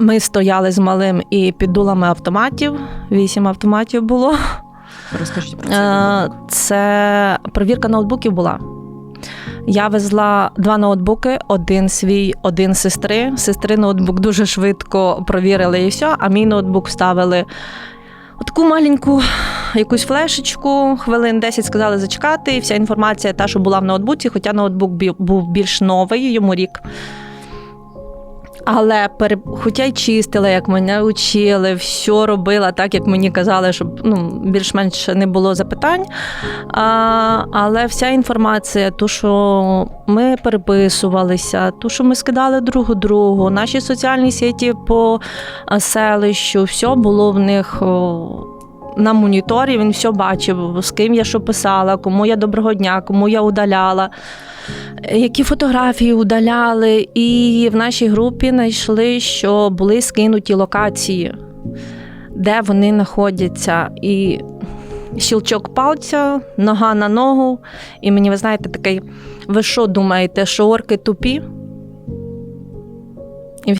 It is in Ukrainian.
Ми стояли з малим і під дулами автоматів. Вісім автоматів було. Розкажіть про це. Е, Це перевірка ноутбуків була. Я везла два ноутбуки: один свій, один сестри. Сестри ноутбук дуже швидко провірили і все, а мій ноутбук вставили таку маленьку якусь флешечку, хвилин 10 сказали зачекати, і вся інформація, та, що була в ноутбуці, хоча ноутбук був більш новий, йому рік. Але пере... хоча й чистила, як мене учили, все робила так, як мені казали, щоб ну, більш-менш не було запитань. А, але вся інформація, ту, що ми переписувалися, ту, що ми скидали друг другу, наші соціальні сіті по селищу, все було в них. На моніторі він все бачив, з ким я що писала, кому я доброго дня, кому я удаляла, які фотографії удаляли. І в нашій групі знайшли, що були скинуті локації, де вони знаходяться. І щелчок пальця, нога на ногу. І мені, ви знаєте, такий, ви що думаєте, що орки тупі?